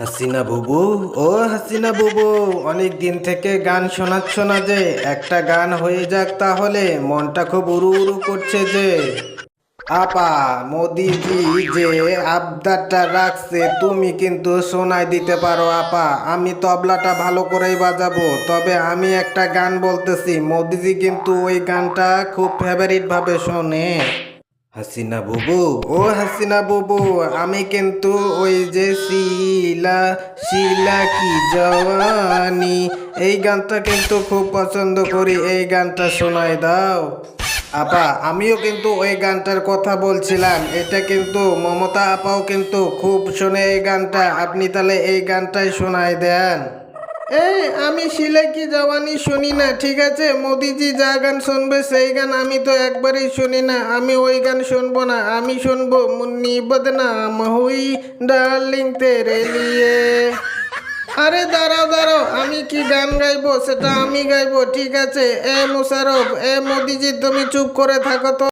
হাসিনা বুবু, ও হাসিনা বুবু অনেক দিন থেকে গান শোনাচ্ছ না যে, একটা গান হয়ে যাক তাহলে, মনটা খুব উড়ু উড়ু করছে যে। আপা, মোদিজি যে আবদারটা রাখছে, তুমি কিন্তু শোনাই দিতে পারো, আপা। আমি তবলাটা ভালো করেই বাজাবো, তবে আমি একটা গান বলতেছি, মোদিজি কিন্তু ওই গানটা খুব ফেভারিট ভাবে শোনে। হাসিনা বুবু, ও হাসিনা বুবু, আমি কিন্তু ওই যে শিলা শিলা কি জওয়ানি? এই গানটা কিন্তু খুব পছন্দ করি, এই গানটা শোনাই দাও। আপা, আমিও কিন্তু ওই গানটার কথা বলছিলাম, এটা কিন্তু মমতা আপাও কিন্তু খুব শোনে এই গানটা, আপনি তাহলে এই গানটাই শোনাই দেন। এই, আমি শিলাকি জওয়ানি শুনি না, ঠিক আছে? মোদিজি যা গান শুনবে, সেই গান আমি তো একবারই শুনি না। আমি ওই গান শুনব না, আমি শুনব মুন্নি বদনাম হুই, ডার্লিং তেরে লিয়ে। আরে, দাঁড়াও দাঁড়াও, আমি কি গান গাইবো? সেটা আমি গাইবো, ঠিক আছে? এ, মুশারফ, এ, মোদিজি, তুমি চুপ করে থাকো তো।